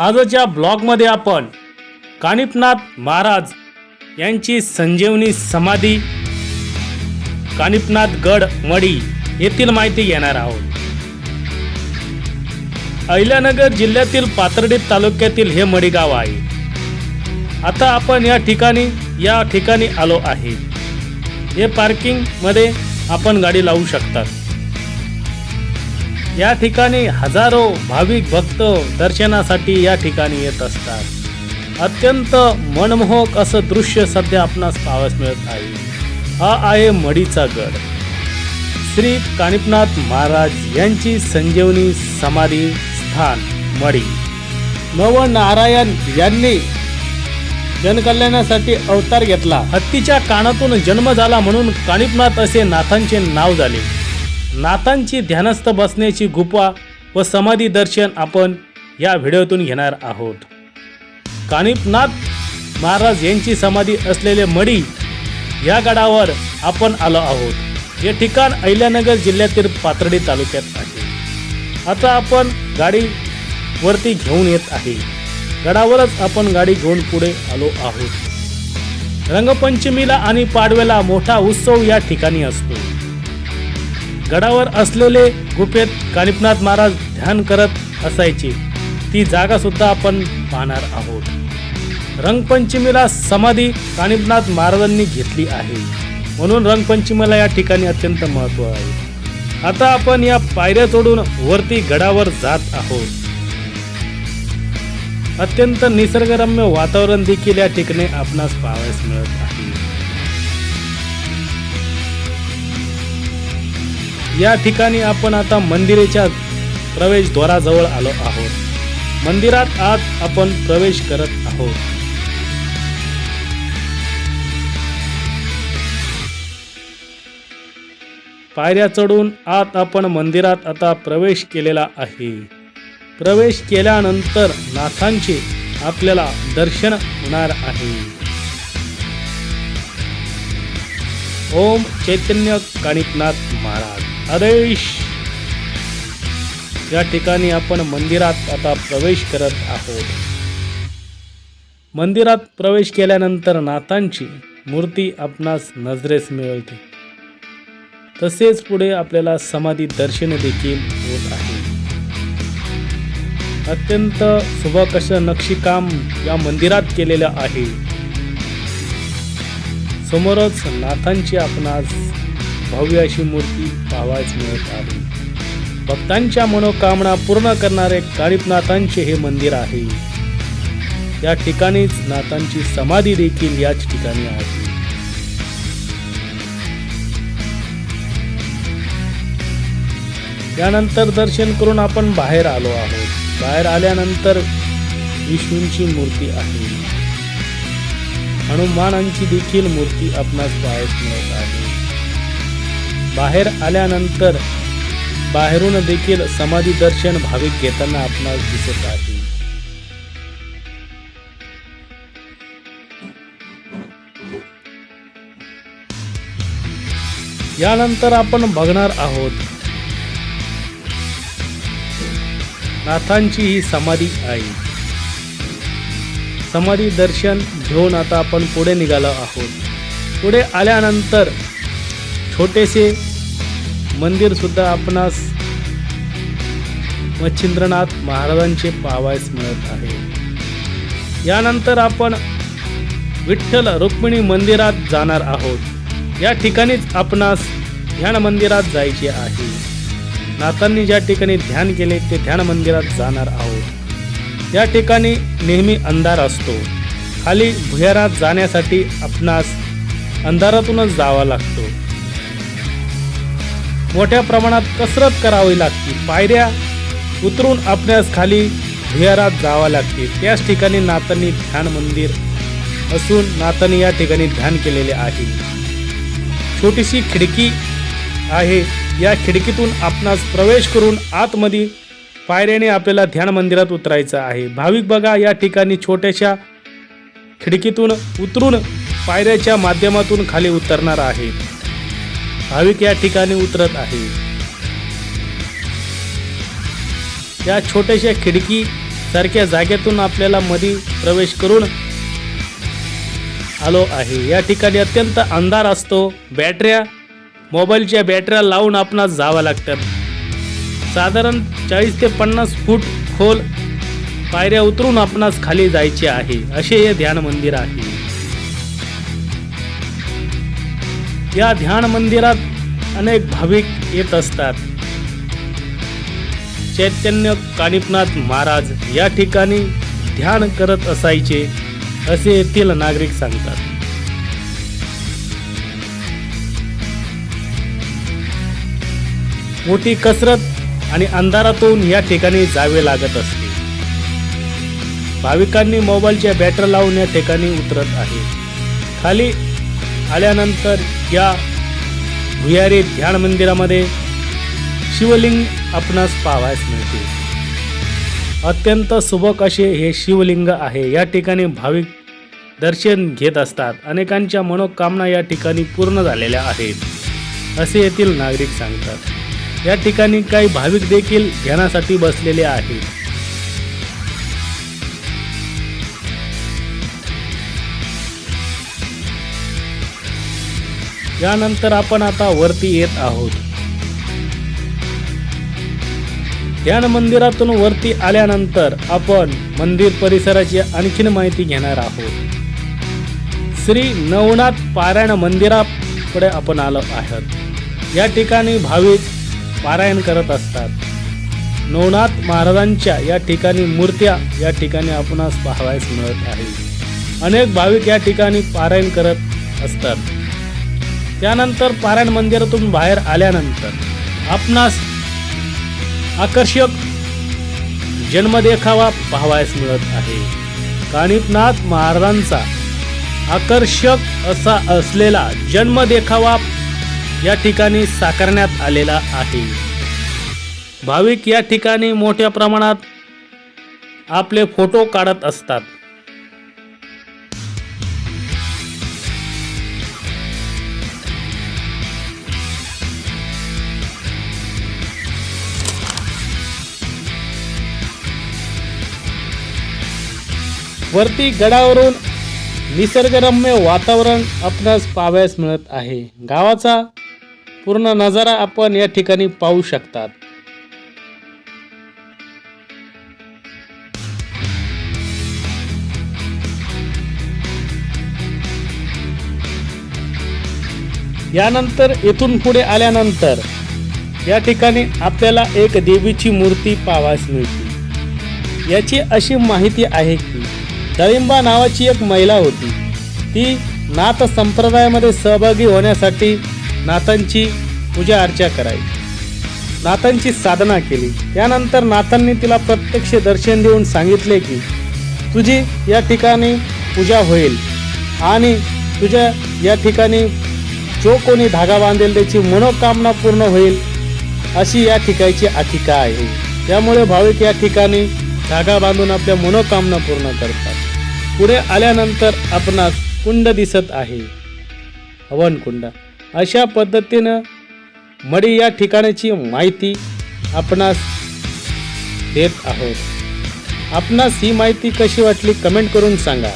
आजच्या ब्लॉगमध्ये आपण कानिपनाथ महाराज यांची संजीवनी समाधी कानिपनाथ गड मडी येथील माहिती घेणार आहोत. अहिल्यानगर जिल्ह्यातील पाथर्डी तालुक्यातील हे मडीगाव आहे. आता आपण या ठिकाणी या ठिकाणी आलो आहे. हे पार्किंगमध्ये आपण गाडी लावू शकतात. या ठिकाणी हजारो भाविक भक्त दर्शनासाठी या ठिकाणी येत असतात. अत्यंत मनमोहक असं दृश्य सध्या आपणास पाहावयास मिळत आहे. हा आहे मडीचा गड. श्री कानिपनाथ महाराज यांची संजीवनी समाधी स्थान मडी नवनारायण यांनी जनकल्याणासाठी अवतार घेतला. हत्तीच्या कानातून जन्म झाला म्हणून कानिपनाथ असे नाथांचे नाव झाले. नाथांची ध्यानस्थ बसण्याची गुफा व समाधी दर्शन आपण या व्हिडिओतून घेणार आहोत. कानिपनाथ महाराज यांची समाधी असलेले मडी या गडावर आपण आलो आहोत. हे ठिकाण अहिल्यानगर जिल्ह्यातील पाथर्डी तालुक्यात आहे. आता आपण गाडी वरती घेऊन येत आहे. गडावरच आपण गाडी घेऊन पुढे आलो आहोत. रंगपंचमीला आणि पाडव्याला मोठा उत्सव या ठिकाणी असतो. गडावर असलेले गुफेत कानिपनाथ महाराज ध्यान करत असायचे. ती जागा सुद्धा आपण पाहणार आहोत. रंगपंचमीला समाधी कानिपनाथ महाराजांनी घेतली आहे. म्हणून रंगपंचमीला या ठिकाणी अत्यंत महत्त्व आहे. आता आपण या पायऱ्या चढून वरती गडावर जात आहोत. अत्यंत निसर्गरम्य वातावरण देखील या ठिकाणी आपणास पाहावयास मिळत आहे. या ठिकाणी आपण आता मंदिराच्या प्रवेशद्वाराजवळ आलो आहोत. मंदिरात आत आपण प्रवेश करत आहोत. पायऱ्या चढून आत आपण मंदिरात आता प्रवेश केलेला आहे. प्रवेश केल्यानंतर नाथांचे आपल्याला दर्शन होणार आहे. ओम चैतन्य काणिकनाथ महाराज. आदेश या ठिकाणी आपण मंदिरात आता प्रवेश करत आहोत. मंदिरात प्रवेश केल्यानंतर नाथांची मूर्ती आपणास नजरेस मिळते. तसेच पुढे आपल्याला समाधी दर्शन देखील होत आहे. अत्यंत सुबकश नक्षीकाम या मंदिरात केलेलं आहे. समोरच नाथांची आपणास भव्य अशी मूर्ती पाहावायच मिळत आहे. भक्तांच्या मनोकामना पूर्ण करणारे काळीपनाथांचे हे मंदिर आहे. या ठिकाणीच नाथांची समाधी देखील याच ठिकाणी आहे. त्यानंतर दर्शन करून आपण बाहेर आलो आहोत. बाहेर आल्यानंतर विष्णूंची मूर्ती आहे. हनुमानांची देखील मूर्ती आपणास पाहायला मिळत आहे. बाहेर आल्यानंतर बाहेरून देखील समाधी दर्शन भाविक घेताना आपणास दिसत आहे. यानंतर आपण बघणार आहोत नाथांची ही समाधी आहे. समाधी दर्शन घेऊन आता आपण पुढे निघालो आहोत. पुढे आल्यानंतर छोटेसे मंदिर सुद्धा आपणास मच्छिंद्रनाथ महाराजांचे पाहावयास मिळत आहे. यानंतर आपण विठ्ठल रुक्मिणी मंदिरात जाणार आहोत. या ठिकाणीच आपणास ध्यान मंदिरात जायचे आहे. नाथांनी ज्या ठिकाणी ध्यान केले ते ध्यान मंदिरात जाणार आहोत. या ठिकाणी नेहमी अंधार असतो. खाली भुयारात जाण्यासाठी आपणास अंधारातूनच जावा लागतो. मोठ्या प्रमाणात कसरत करावी लागते. पायऱ्या उतरून आपल्यास खाली विहारात जावा लागते. त्याच ठिकाणी नातांनी ध्यान मंदिर असून नातांनी या ठिकाणी ध्यान केलेले आहे. छोटीशी खिडकी आहे. या खिडकीतून आपणास प्रवेश करून आतमध्ये पायऱ्याने आपल्याला ध्यान मंदिरात उतरायचं आहे. भाविक बघा या ठिकाणी छोट्याशा खिडकीतून उतरून पायऱ्याच्या माध्यमातून खाली उतरणार आहे. भाविक या ठिकाणी उतरत आहे. या छोट्याशा खिडकी सारख्या जागेतून आपल्याला मधी प्रवेश करून आलो आहे. या ठिकाणी अत्यंत अंधार असतो. बॅटऱ्या मोबाईलच्या बॅटऱ्या लावून आपणास जावं लागतात साधारण चाळीस ते पन्नास फूट खोल पायऱ्या उतरून आपणास खाली जायचे आहे. असे हे ध्यान मंदिर आहे. या ध्यान मंदिरात अनेक भाविक येत असतात. चैतन्य कानिपनाथ महाराज या ठिकाणी ध्यान करत असायचे असे येथील नागरिक सांगतात. मोठी कसरत आणि अंधारातून या ठिकाणी जावे लागत असते. भाविकांनी मोबाईलच्या बॅटरी लावून या ठिकाणी उतरत आहे. खाली आल्यानंतर या भुयारी ध्यान मंदिरामध्ये शिवलिंग आपणास पाहावयास मिळते अत्यंत सुबक असे हे शिवलिंग आहे. या ठिकाणी भाविक दर्शन घेत असतात. अनेकांच्या मनोकामना या ठिकाणी पूर्ण झालेल्या आहेत असे येथील नागरिक सांगतात. या ठिकाणी काही भाविक देखील ध्यानासाठी बसलेले आहेत. यानंतर आपण आता वरती येत आहोत. ध्यान मंदिरातून वरती आल्यानंतर आपण मंदिर परिसराची आणखीन माहिती घेणार आहोत. श्री नवनाथ पारायण मंदिराकडे आपण आलो आहोत. या ठिकाणी भाविक पारायण करत असतात. नवनाथ महाराजांच्या या ठिकाणी मूर्त्या या ठिकाणी आपणास पाहावयास मिळत आहे अनेक भाविक या ठिकाणी पारायण करत असतात. त्यानंतर पारायण मंदिरातून बाहेर आल्यानंतर आपणास आकर्षक जन्मदेखावा पाहावयास मिळत आहे. कानिपनाथ महाराजांचा आकर्षक असा असलेला जन्मदेखावा या ठिकाणी साकारण्यात आलेला आहे. भाविक या ठिकाणी मोठ्या प्रमाणात आपले फोटो काढत असतात. वरती गडावरून निसर्गरम्य वातावरण आपणास पाहावयास मिळत आहे. गावाचा पूर्ण नजारा आपण या ठिकाणी पाहू शकतात. यानंतर येथून पुढे आल्यानंतर या ठिकाणी आपल्याला एक देवीची मूर्ती पाहावयास मिळते. याची अशी माहिती आहे की दळिंबा नावाची एक महिला होती. ती नाथ संप्रदायामध्ये सहभागी होण्यासाठी नाथांची पूजा अर्चा करायची. नाथांची साधना केली. त्यानंतर नाथांनी तिला प्रत्यक्ष दर्शन देऊन सांगितले की तुझी या ठिकाणी पूजा होईल आणि तुझ्या या ठिकाणी जो कोणी धागा बांधेल त्याची मनोकामना पूर्ण होईल अशी या ठिकाणची आठिका आहे. त्यामुळे भाविक या ठिकाणी धागा बांधून आपल्या मनोकामना पूर्ण करतात. पुढे आल्यानंतर आपणास कुंड दिसत आहे. हवन कुंड. अशा पद्धतीनं मडी या ठिकाणाची माहिती आपणास देत आहोत. आपणास ही माहिती कशी वाटली कमेंट करून सांगा.